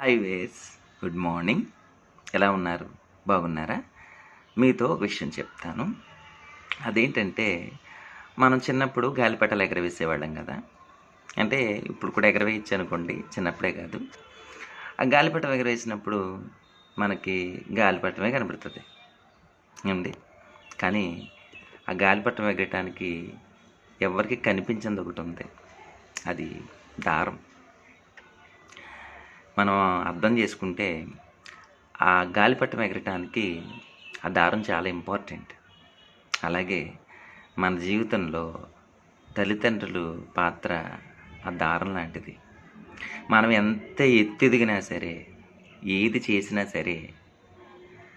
Hi వేస్ good morning ఎలా ఉన్నారు? బాగున్నారా? మీతో ఒక విషయం చెప్తాను. అదేంటంటే మనం చిన్నప్పుడు గాలిపటాలు ఎగరవేసేవాళ్ళం కదా. అంటే ఇప్పుడు కూడా ఎగరవేయచ్చు అనుకోండి. చిన్నప్పుడే కాదు. ఆ గాలిపటం ఎగరవేసినప్పుడు మనకి గాలిపటమే కనబడుతుంది. ఏమండి? కానీ ఆ గాలిపటం ఎగరటానికి ఎవరికి కనిపించింది ఒకటి ఉంది. అది దారం. మనం అర్థం చేసుకుంటే ఆ గాలిపటం ఎగరటానికి ఆ దారం చాలా ఇంపార్టెంట్. అలాగే మన జీవితంలో తల్లిదండ్రులు పాత్ర ఆ దారం లాంటిది. మనం ఎంత ఎత్తెదిగినా సరే ఏది చేసినా సరే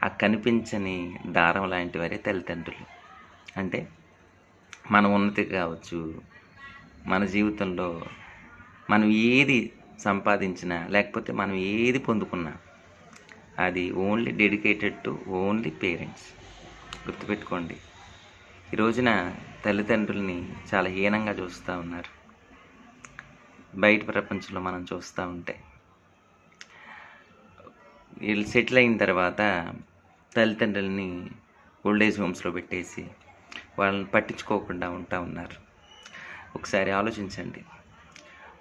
ఆ కనిపించని దారం లాంటి వారే తల్లిదండ్రులు. అంటే మన ఉన్నతి కావచ్చు మన జీవితంలో మనం ఏది సంపాదించినా లేకపోతే మనం ఏది పొందుకున్నా అది only dedicated to only parents. గుర్తుపెట్టుకోండి ఈ రోజున తల్లిదండ్రుల్ని చాలా హీనంగా చూస్తూ ఉన్నారు. బయట ప్రపంచంలో మనం చూస్తూ ఉంటే. వీళ్ళు సెటిల్ అయిన తర్వాత తల్లిదండ్రులని ఓల్డేజ్ హోమ్స్లో పెట్టేసి వాళ్ళని పట్టించుకోకుండా ఉంటా ఉన్నారు. ఒకసారి ఆలోచించండి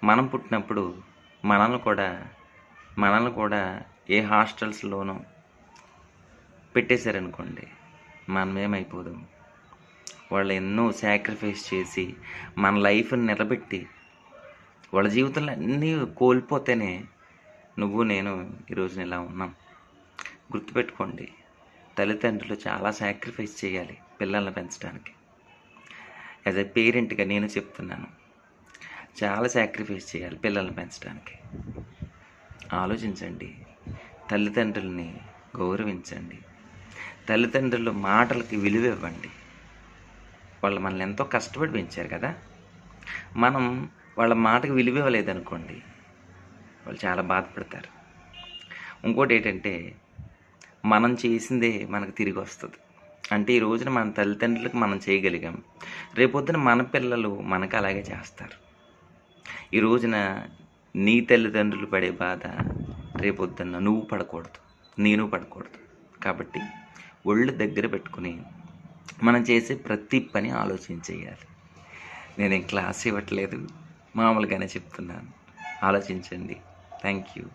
మనం పుట్టినప్పుడు మనల్ని కూడా మనల్ని కూడా ఏ హాస్టల్స్లోనూ పెట్టేశారనుకోండి మనం ఏమైపోదాం? వాళ్ళు ఎన్నో సాక్రిఫైస్ చేసి మన లైఫ్ని నిలబెట్టి వాళ్ళ జీవితంలో అన్నీ కోల్పోతేనే నువ్వు నేను ఈరోజు ఇలా ఉన్నాం. గుర్తుపెట్టుకోండి తల్లిదండ్రులు చాలా సాక్రిఫైస్ చేయాలి పిల్లల్ని పెంచడానికి. యాజ్ ఎ పేరెంట్గా నేను చెప్తున్నాను చాలా సాక్రిఫైస్ చేయాలి పిల్లల్ని పెంచడానికి. ఆలోచించండి. తల్లిదండ్రుల్ని గౌరవించండి. తల్లిదండ్రుల మాటలకి విలువ ఇవ్వండి. వాళ్ళు మనల్ని ఎంతో కష్టపడి పెంచారు కదా. మనం వాళ్ళ మాటకి విలువ ఇవ్వలేదనుకోండి వాళ్ళు చాలా బాధపడతారు. ఇంకోటి ఏంటంటే మనం చేసిందే మనకు తిరిగి వస్తుంది. అంటే ఈ రోజున మన తల్లిదండ్రులకు మనం చేయగలిగాం. రేపొద్దున మన పిల్లలు మనకు అలాగే చేస్తారు. ఈ రోజున నీ తల్లిదండ్రులు పడే బాధ రేపొద్దున్న నువ్వు పడకూడదు నేను పడకూడదు. కాబట్టి ఒళ్ళు దగ్గర పెట్టుకుని మనం చేసే ప్రతి పని ఆలోచించేయాలి. నేనేం క్లాస్ ఇవ్వట్లేదు మామూలుగానే చెప్తున్నాను. ఆలోచించండి. Thank you